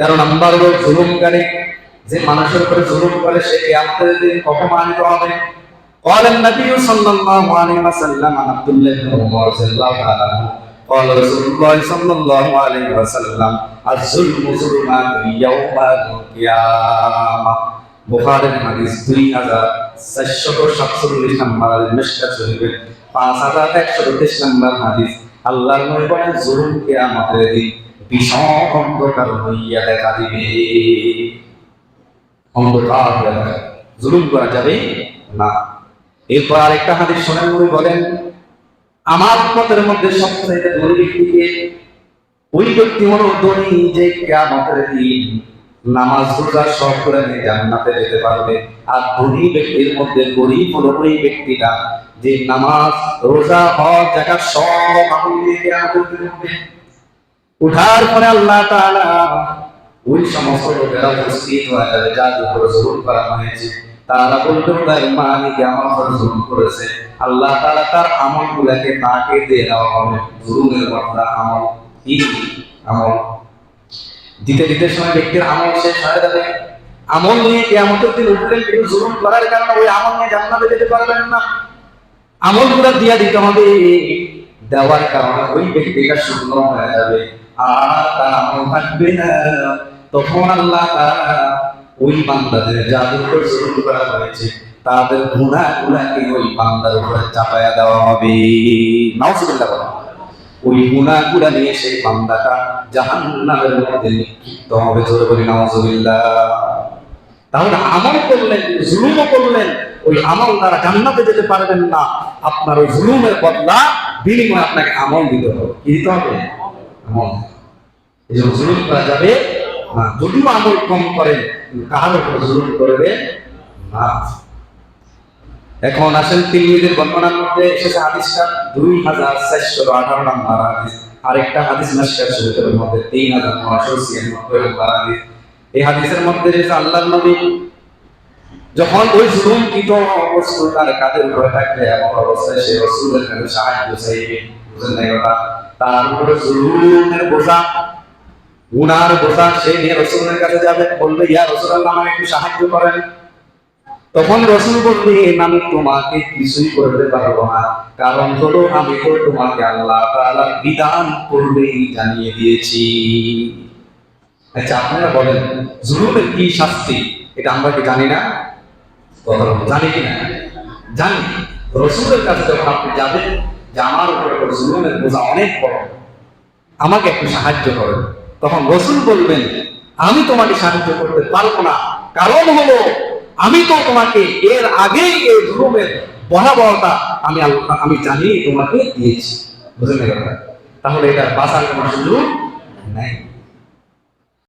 তেরো নম্বর হলো জুলুমকারী যে মানুষের উপরে জুলুম করে সে কিয়ামতের দিন অপমানিত হবে قال النبي صلى الله عليه وسلم عن عبد الله بن عمر رضي الله تعالى عنه قال رسول الله صلى الله عليه وسلم الظلم ظلمات يوم القيامة বুখারীর হাদিস 2447 নম্বর মিশকাত শরীফের 5133 নম্বর হাদিস আল্লাহর নবী বলেন জুলুম কিয়ামতের দিন ভীষণ অন্ধকার হইয়া দেখা দিবে। অন্ধকার জুলুম করা যাবে না। এরপর আরেকটা হাদিস শোনেন উনি বলেন, আমার মতের মধ্যে সবচেয়ে ধনী ওই ব্যক্তি হলো ধনী যে কিয়ামতের দিন নামাজ, রোজা সব করে নিয়ে জান্নাতে যেতে পারবে। আর ধনী ব্যক্তির মধ্যে গরিব হলো ওই ব্যক্তিটা যে নামাজ, রোজা, হজ জাকাত সব আমল নিয়ে কিয়ামতের উঠবে। উঠার পরে আল্লাহ ওই সমস্ত লোকেরা উপস্থিত হয়ে যাবে যাদের উপরে করা হয়েছে। তারা আমার উপরে করেছে। আল্লাহ তার আমল গুলাকে তাকে দিয়ে দেওয়া হবে। বদলা আমল কি আমল। দিতে দিতে সময় ব্যক্তির আমল শেষ হয়ে যাবে। আমল নিয়ে কিয়ামতের দিন উঠলেন কিন্তু জুলুম করার কারণে ওই আমল নিয়ে জান্নাতে যেতে পারবেন না। আমলগুলা দিয়া দিতে হবে। দেওয়ার কারণে ওই ব্যক্তিটা শূন্য হয়ে যাবে। আর থাকবে না। তখন আল্লাহ তাআলা ওই বান্দাদের উপর জুলুম করা হয়েছে। তাদের গুনাহ গুলাকে ওই বান্দার উপরে চাপায়া দেওয়া হবে। নাউজুবিল্লাহ বলো ওই গুনাহগুলা নিয়ে সেই বান্দাটা জাহান্নামের মধ্যে নিক্ষিপ্ত হবে। জোরে বলি নাউজুবিল্লাহ। তাহলে আমল করলেন জুলুমও করলেন, ওই আমল দ্বারা জান্নাতে যেতে পারবেন না। আপনার ওই জুলুমের বদলা বিনিময়ে আপনাকে আমল দিতে হবে। কি দিতে হবে? এই জন্য করা যাবে না। যদিও আমল কম কাহার উপর করবে না। এখন আসেন বর্ণনার মধ্যে এসেছে দুই হাজার চারশো আঠারো নম্বর আরেকটা হাদিস মধ্যে তিন হাজার নশো ছিয়ানব্বই নম্বর এই হাদিসের মধ্যে আল্লাহ নবী যখন ওই জুলুম কৃত অবস্থা তার কাদের উপরে থাকবে এমন অবস্থায় কাছে সাহায্য চাইবে। তার উপরে জুলুমের বোঝা গুনার বোঝা সে নিয়ে রসুলের কাছে যাবে। বলবে, ইয়া রসুল আমাকে একটু সাহায্য করেন। তখন রসুল বললেন আমি তোমাকে কিছুই করতে পারব না। কারণ হলো, আমি তো তোমাকে আল্লাহ তাআলা বিধান করবেই জানিয়ে দিয়েছি। আচ্ছা আপনারা বলেন, জুলুমের কি শাস্তি? এটা আমরা কি জানি না? জানি কি না? জানি। রসুলের কাছে যখন আপনি যাবেন যে আমার উপরে জুলুমের বোঝা অনেক বড়। আমাকে একটু সাহায্য করেন তখন রসুল বলবেন, আমি তোমাকে সাহায্য করতে পারব না। কারণ হলো, আমি তো তোমাকে এর আগেই এই জুলুমের বরাবরতা আমি আল্লাহ, আমি জানিয়ে তোমাকে দিয়েছি। বুঝলেন কথা? তাহলে এটা বাঁচার কোনো সুযোগ নাই।